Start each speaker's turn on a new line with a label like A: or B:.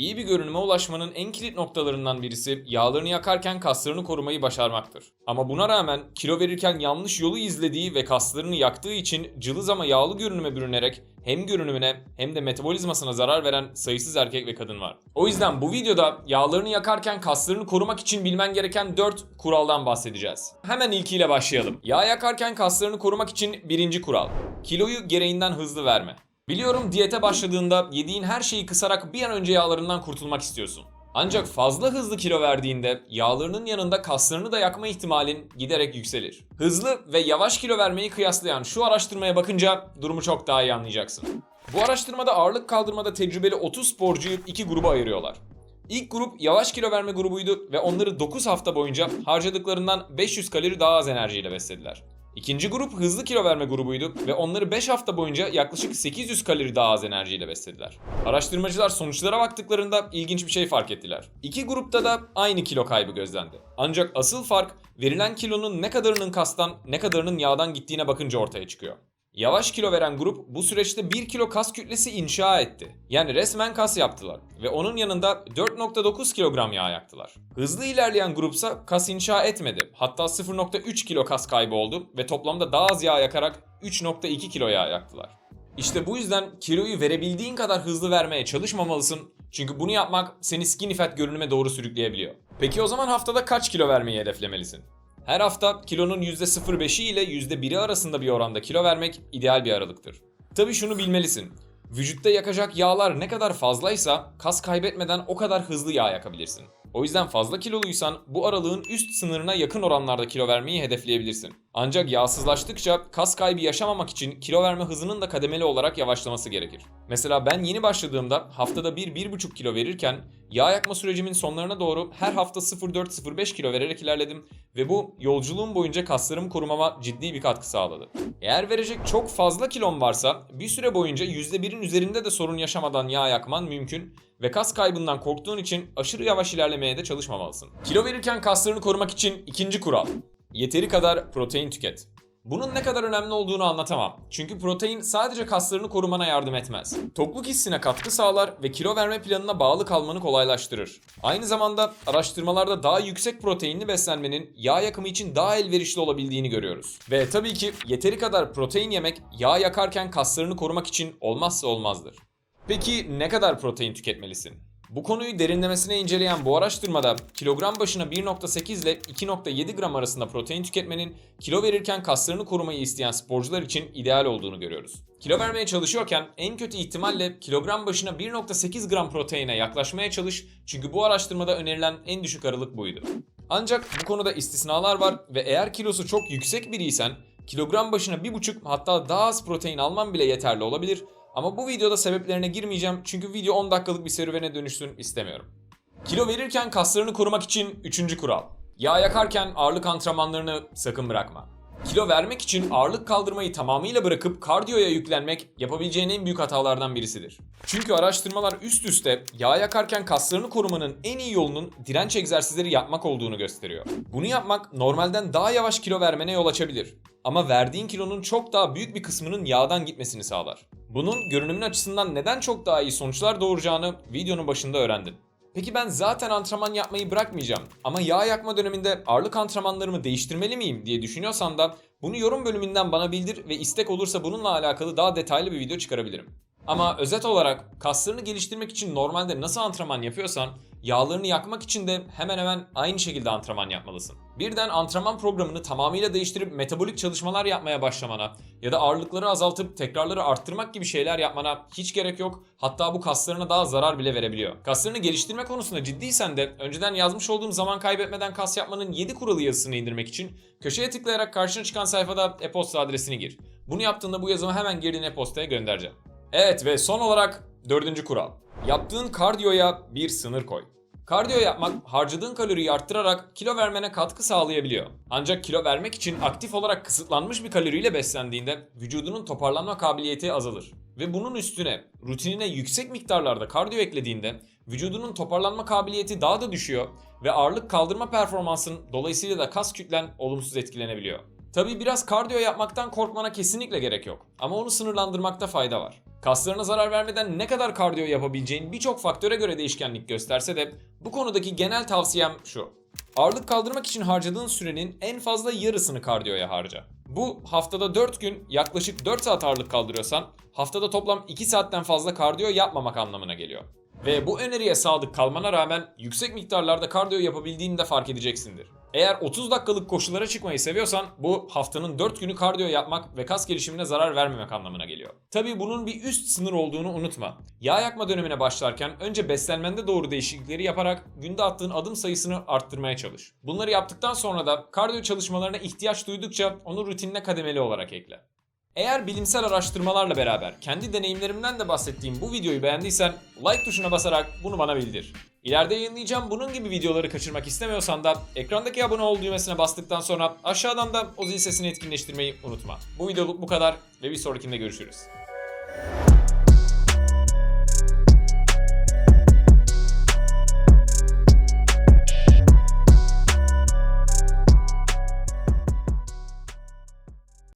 A: İyi bir görünüme ulaşmanın en kilit noktalarından birisi yağlarını yakarken kaslarını korumayı başarmaktır. Ama buna rağmen kilo verirken yanlış yolu izlediği ve kaslarını yaktığı için cılız ama yağlı görünüme bürünerek hem görünümüne hem de metabolizmasına zarar veren sayısız erkek ve kadın var. O yüzden bu videoda yağlarını yakarken kaslarını korumak için bilmen gereken 4 kuraldan bahsedeceğiz. Hemen ilkiyle başlayalım. Yağ yakarken kaslarını korumak için birinci kural. Kiloyu gereğinden hızlı verme. Biliyorum diyete başladığında yediğin her şeyi kısarak bir an önce yağlarından kurtulmak istiyorsun. Ancak fazla hızlı kilo verdiğinde yağlarının yanında kaslarını da yakma ihtimalin giderek yükselir. Hızlı ve yavaş kilo vermeyi kıyaslayan şu araştırmaya bakınca durumu çok daha iyi anlayacaksın. Bu araştırmada ağırlık kaldırmada tecrübeli 30 sporcuyu iki gruba ayırıyorlar. İlk grup yavaş kilo verme grubuydu ve onları 9 hafta boyunca harcadıklarından 500 kalori daha az enerjiyle beslediler. İkinci grup hızlı kilo verme grubuydu ve onları 5 hafta boyunca yaklaşık 800 kalori daha az enerjiyle beslediler. Araştırmacılar sonuçlara baktıklarında ilginç bir şey fark ettiler. İki grupta da aynı kilo kaybı gözlendi. Ancak asıl fark verilen kilonun ne kadarının kastan ne kadarının yağdan gittiğine bakınca ortaya çıkıyor. Yavaş kilo veren grup bu süreçte 1 kilo kas kütlesi inşa etti. Yani resmen kas yaptılar ve onun yanında 4.9 kilogram yağ yaktılar. Hızlı ilerleyen grupsa kas inşa etmedi. Hatta 0.3 kilo kas kaybı oldu ve toplamda daha az yağ yakarak 3.2 kilo yağ yaktılar. İşte bu yüzden kiloyu verebildiğin kadar hızlı vermeye çalışmamalısın. Çünkü bunu yapmak seni skinny fat görünüme doğru sürükleyebiliyor. Peki o zaman haftada kaç kilo vermeyi hedeflemelisin? Her hafta kilonun %0.5'i ile %1'i arasında bir oranda kilo vermek ideal bir aralıktır. Tabii şunu bilmelisin. Vücutta yakacak yağlar ne kadar fazlaysa kas kaybetmeden o kadar hızlı yağ yakabilirsin. O yüzden fazla kiloluysan bu aralığın üst sınırına yakın oranlarda kilo vermeyi hedefleyebilirsin. Ancak yağsızlaştıkça kas kaybı yaşamamak için kilo verme hızının da kademeli olarak yavaşlaması gerekir. Mesela ben yeni başladığımda haftada 1-1,5 kilo verirken yağ yakma sürecimin sonlarına doğru her hafta 0,4-0,5 kilo vererek ilerledim ve bu yolculuğum boyunca kaslarımı korumama ciddi bir katkı sağladı. Eğer verecek çok fazla kilon varsa bir süre boyunca %1'in üzerinde de sorun yaşamadan yağ yakman mümkün ve kas kaybından korktuğun için aşırı yavaş ilerlemeye de çalışmamalısın. Kilo verirken kaslarını korumak için ikinci kural. Yeteri kadar protein tüket. Bunun ne kadar önemli olduğunu anlatamam. Çünkü protein sadece kaslarını korumana yardım etmez. Tokluk hissine katkı sağlar ve kilo verme planına bağlı kalmanı kolaylaştırır. Aynı zamanda araştırmalarda daha yüksek proteinli beslenmenin yağ yakımı için daha elverişli olabildiğini görüyoruz. Ve tabii ki yeteri kadar protein yemek yağ yakarken kaslarını korumak için olmazsa olmazdır. Peki ne kadar protein tüketmelisin? Bu konuyu derinlemesine inceleyen bu araştırmada kilogram başına 1.8 ile 2.7 gram arasında protein tüketmenin kilo verirken kaslarını korumayı isteyen sporcular için ideal olduğunu görüyoruz. Kilo vermeye çalışıyorken en kötü ihtimalle kilogram başına 1.8 gram proteine yaklaşmaya çalış çünkü bu araştırmada önerilen en düşük aralık buydu. Ancak bu konuda istisnalar var ve eğer kilosu çok yüksek biriysen kilogram başına 1.5 hatta daha az protein alman bile yeterli olabilir ama bu videoda sebeplerine girmeyeceğim çünkü video 10 dakikalık bir serüvene dönüşsün istemiyorum. Kilo verirken kaslarını korumak için 3. kural. Yağ yakarken ağırlık antrenmanlarını sakın bırakma. Kilo vermek için ağırlık kaldırmayı tamamıyla bırakıp kardiyoya yüklenmek yapabileceğin en büyük hatalardan birisidir. Çünkü araştırmalar üst üste yağ yakarken kaslarını korumanın en iyi yolunun direnç egzersizleri yapmak olduğunu gösteriyor. Bunu yapmak normalden daha yavaş kilo vermene yol açabilir. Ama verdiğin kilonun çok daha büyük bir kısmının yağdan gitmesini sağlar. Bunun görünümün açısından neden çok daha iyi sonuçlar doğuracağını videonun başında öğrendin. Peki ben zaten antrenman yapmayı bırakmayacağım ama yağ yakma döneminde ağırlık antrenmanlarımı değiştirmeli miyim diye düşünüyorsan da bunu yorum bölümünden bana bildir ve istek olursa bununla alakalı daha detaylı bir video çıkarabilirim. Ama özet olarak kaslarını geliştirmek için normalde nasıl antrenman yapıyorsan yağlarını yakmak için de hemen hemen aynı şekilde antrenman yapmalısın. Birden antrenman programını tamamıyla değiştirip metabolik çalışmalar yapmaya başlamana ya da ağırlıkları azaltıp tekrarları arttırmak gibi şeyler yapmana hiç gerek yok. Hatta bu kaslarına daha zarar bile verebiliyor. Kaslarını geliştirme konusunda ciddiysen de önceden yazmış olduğum zaman kaybetmeden kas yapmanın 7 kuralı yazısını indirmek için köşeye tıklayarak karşına çıkan sayfada e-posta adresini gir. Bunu yaptığında bu yazımı hemen girdiğin e-postaya göndereceğim. Evet ve son olarak dördüncü kural. Yaptığın kardiyoya bir sınır koy. Kardiyo yapmak harcadığın kaloriyi arttırarak kilo vermene katkı sağlayabiliyor. Ancak kilo vermek için aktif olarak kısıtlanmış bir kaloriyle beslendiğinde vücudunun toparlanma kabiliyeti azalır. Ve bunun üstüne rutinine yüksek miktarlarda kardiyo eklediğinde vücudunun toparlanma kabiliyeti daha da düşüyor ve ağırlık kaldırma performansın dolayısıyla da kas kütlen olumsuz etkilenebiliyor. Tabii biraz kardiyo yapmaktan korkmana kesinlikle gerek yok. Ama onu sınırlandırmakta fayda var. Kaslarına zarar vermeden ne kadar kardiyo yapabileceğin birçok faktöre göre değişkenlik gösterse de bu konudaki genel tavsiyem şu. Ağırlık kaldırmak için harcadığın sürenin en fazla yarısını kardiyoya harca. Bu haftada 4 gün yaklaşık 4 saat ağırlık kaldırıyorsan haftada toplam 2 saatten fazla kardiyo yapmamak anlamına geliyor. Ve bu öneriye sadık kalmana rağmen yüksek miktarlarda kardiyo yapabildiğini de fark edeceksindir. Eğer 30 dakikalık koşulara çıkmayı seviyorsan bu haftanın 4 günü kardiyo yapmak ve kas gelişimine zarar vermemek anlamına geliyor. Tabii bunun bir üst sınır olduğunu unutma. Yağ yakma dönemine başlarken önce beslenmende doğru değişiklikleri yaparak günde attığın adım sayısını arttırmaya çalış. Bunları yaptıktan sonra da kardiyo çalışmalarına ihtiyaç duydukça onu rutinine kademeli olarak ekle. Eğer bilimsel araştırmalarla beraber kendi deneyimlerimden de bahsettiğim bu videoyu beğendiysen like tuşuna basarak bunu bana bildir. İleride yayınlayacağım bunun gibi videoları kaçırmak istemiyorsan da ekrandaki abone ol düğmesine bastıktan sonra aşağıdan da o zil sesini etkinleştirmeyi unutma. Bu videoluk bu kadar ve bir sonrakinde görüşürüz.